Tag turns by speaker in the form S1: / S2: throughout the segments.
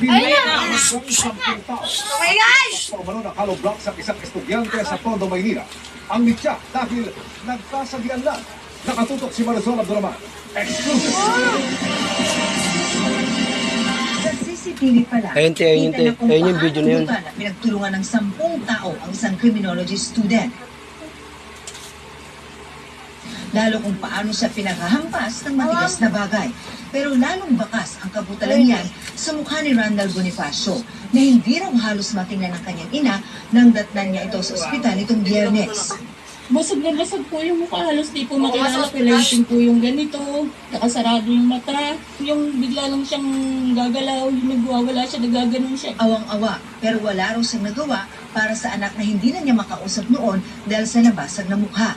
S1: Pinaya hanggang sampung tao.
S2: Oh my gosh!
S1: Pamano na hollow block sa isang estudyante sa Tondo, Maynila. Ang mitya dahil nagkasagian lang. Nakatutok si Marisol Abduraman. Exclusive.
S3: Sa CCTV pala,
S4: Ayun, te, ayun,
S3: kita
S4: te.
S3: na kung
S4: Ayun yung video na yun.
S3: paano na pinagtulungan ng sampung tao ang isang criminology student. Lalo kung paano siya pinaghahampas ng matigas na bagay. Pero lalong bakas ang kabutalan niyan sa mukha ni Randall Bonifacio na hindi raw halos matingnan ng kanyang ina nang datnan niya ito sa ospital itong biyernes.
S5: Busog na busog po yung mukha. Halos di po makilala. Kilalitin po yung ganito. Nakasarado yung mata. Yung bigla lang siyang gagalaw. Yung nagwawala siya, nagaganon siya.
S3: Awang-awa, pero wala raw siyang nagawa para sa anak na hindi na niya makausap noon dahil sa nabasag na mukha.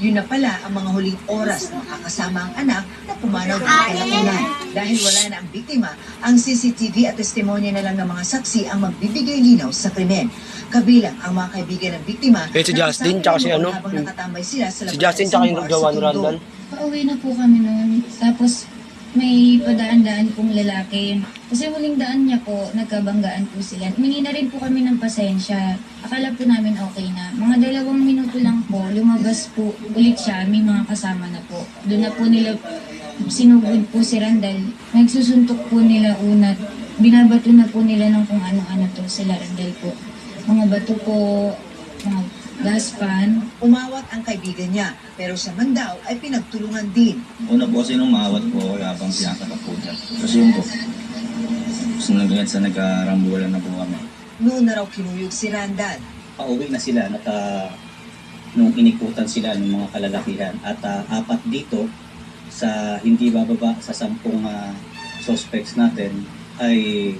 S3: Yun na pala ang mga huling oras na makakasama ang anak na pumanaw ng kalaunan. Dahil wala na ang biktima, ang CCTV at testimonya na lang ng mga saksi ang magbibigay linaw sa krimen. Kabilang ang mga kaibigan ng biktima
S4: Eh, si
S3: na
S4: Justin,
S3: kasama
S4: tsaka si ano,
S3: habang
S4: hmm.
S3: nakatambay sila sa
S4: Si Justin
S3: ng
S4: tsaka yung
S3: sa
S4: ni. Randall.
S6: Pauwi na po kami noon. Tapos may padaan-daan pong lalaki. Kasi huling daan niya po, nagkabanggaan po sila. Humingi na rin po kami ng pasensya. Akala po namin okay na. Mga dalawang minuto lang po, lumabas po ulit siya. May mga kasama na po. Doon na po nila sinugod po si Randall. Nagsusuntok po nila una. Binabato na po nila ng kung ano-ano to sila Randall po. Mga bato po, mga gas pan,
S3: Umawat ang kaibigan niya, pero siya man daw ay pinagtulungan din.
S7: Una po kasi nung maawat po ako habang pinakatap po dyan. Kasi yun po, gusto na sa nagkarambulan na po kami.
S3: Noon na raw kinuyog si Randall.
S7: Pauwi na sila, naka, nung inikutan sila ng mga kalalakihan. At ah, apat dito, sa hindi bababa sa sampung ah, suspects natin, ay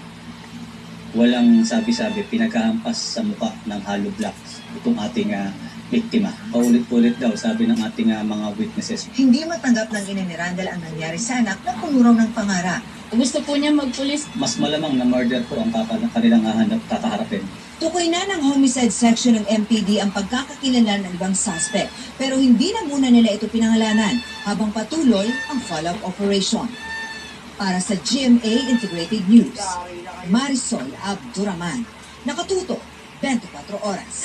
S7: walang sabi-sabi, pinagkahampas sa mukha ng hollow blocks itong ating ah, biktima. Paulit-ulit daw, sabi ng ating ah, mga witnesses,
S3: Hindi matanggap ng ina ni Randall ang nangyari sa anak na puno raw ng pangarap.
S5: Gusto po niya magpulis.
S7: mas malamang na murder po ang kaka- kanilang hahanap kakaharapin.
S3: Tukoy na ng homicide section ng MPD ang pagkakakilala ng ibang suspect. Pero hindi na muna nila ito pinangalanan habang patuloy ang follow-up operation. Para sa GMA Integrated News, Marisol Abduraman. Nakatuto, 24 oras.